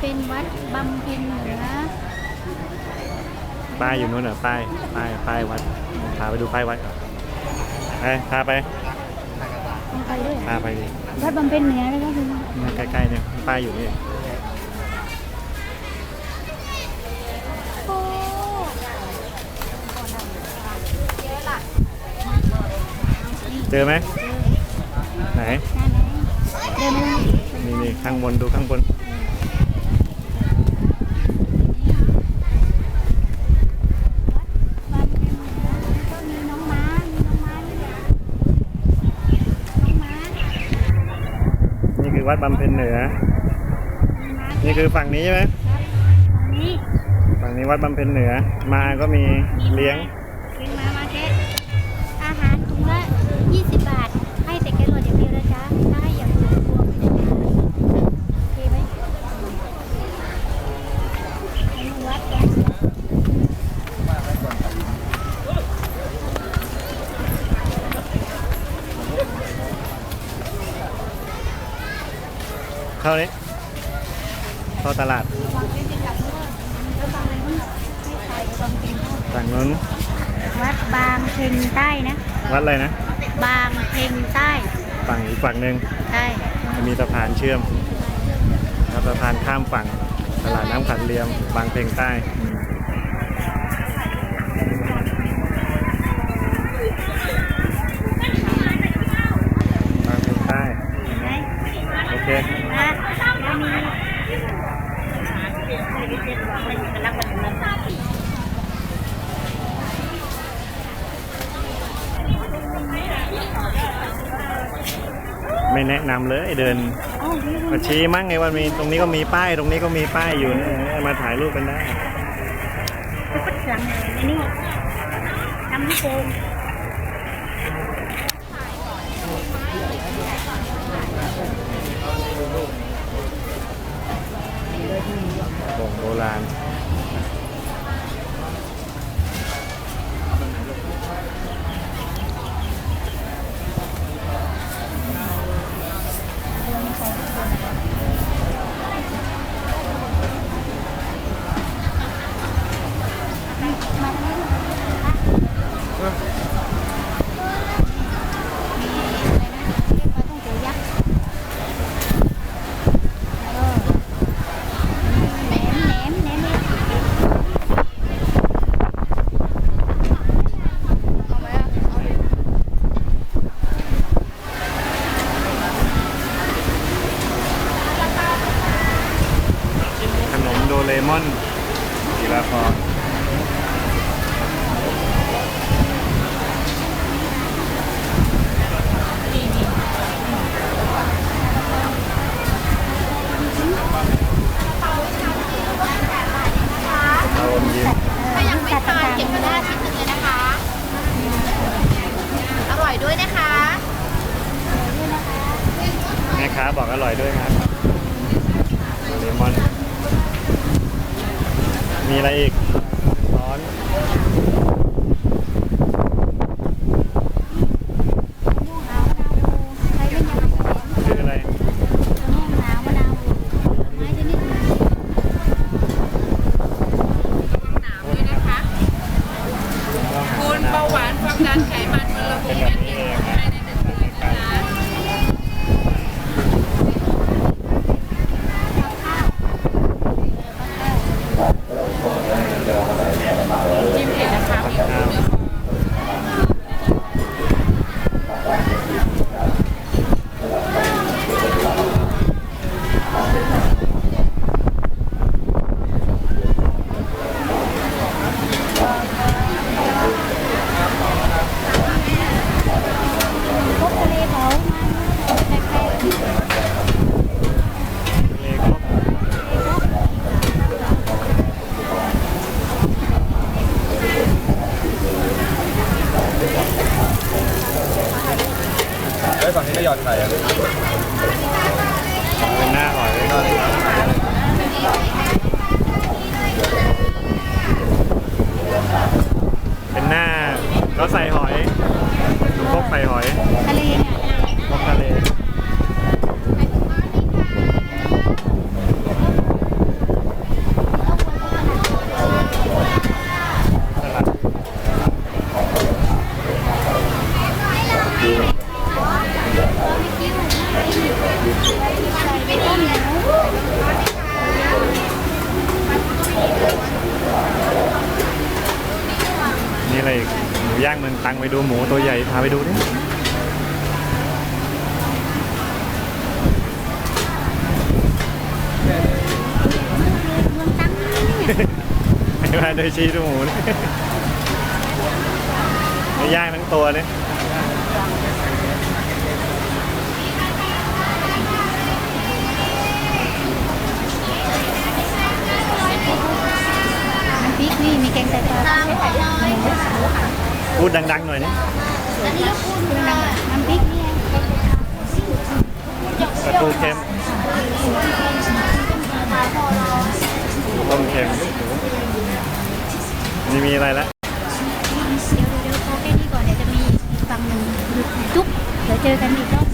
เป็นวัดบำเพ็ญเหนือป้ายอยู่นู้นเหรอป้ายป้ายป้ายวัดพาไปดูป้ายวัดก่อนไปพาไปลงไปด้วยพาไปดิวัดบำเพ็ญเหนือแล้วก็คือนี่ใกล้ๆเนี่ยป้ายอยู่นี่โอ้เจอไหมไหนนั่นไงเดินมา นี่นี่ข้างบนดูข้างบน นี่คือวัดบำเพ็ญเหนือ นี่คือฝั่งนี้ใช่ไหมฝั่งนี้วัดบำเพ็ญเหนือ มาก็มีเลี้ยง เลี้ยงมามาแค่อาหารถุงละ20บาท เข้านี้เข้าตลาดวางเส้นจะกลับเมื่อแล้วบางอะไรนู้นให้ใครบางเป็นฝั่งนู้นวัดบางเพ็งใต้นะวัดอะไรนะ บางเพ็งใต้ฝั่งอีกฝั่งหนึ่งใช่จะมีสะพานเชื่อมแล้วสะพานข้ามฝั่งตลาดน้ำขัดเลียม บางเพลงใต้บางเพลงใต้ เห็นไหม โอเค นะแล้วมี ไม่แนะนำเลยเดินมาชี้มั่งไงว่ามีตรงนี้ก็มีป้าย ตรงนี้ก็มีป้ายอยู่นะมาถ่ายรูปกันได้คือปัดหลังในนี่ทำให้โกงบ่ง เรมอนกีฬาพรณ์เราอมยิ้มถ้ายังไม่ทานเก็บมาได้ชิ้นหนึ่งเลยนะคะ อร่อยด้วยนะคะแม่ค้าบอกอร่อยด้วยครับโดเรมอน มีอะไรอีกร้อน ม่วงหนาวมะนาวโอใครเล่นยังไงแหนม คืออะไร ม่วงหนาวมะนาวโอไม้ชนิดหนึ่ง หนาวด้วยนะคะ คุณเบาหวานความดันไขมันมะเร็ง เป็นแบบนี้เองนะ ภายในหนึ่งเดือนนะคะจิ้มเผ็ดนะคะมี ข้าว เนื้อ พวกทะเลเผามาแพง เลโก้ ไอ้ยฝั่งนี้ไม่หยอดไข่อะเป็นหน้าหอยเป็นหน้าเขาใส่หอยดูพวกใส่หอยทะเลเนี่ยพวกทะเล เมืองตังไปดูหมูตัวใหญ่พาไปดูดิเมืองตั้งเนี่ยให้มาดูชี้ดูหมูนี่ไม่ย่างทั้งตัวเนี่ยพริกนี่มีแกงไตปลาหมูค่ พูดดังๆหน่อยนะอันนี้ก็พูดถึงน้ำพริกนี่ปลาทูเค็มต้มเค็มนี่มีอะไรละเดี๋ยวเดี๋ยวขอแค่นี้ก่อนเดี๋ยวจะมีฝั่งหนึ่งจุ๊บเดี๋ยวเจอกันอีกรอบ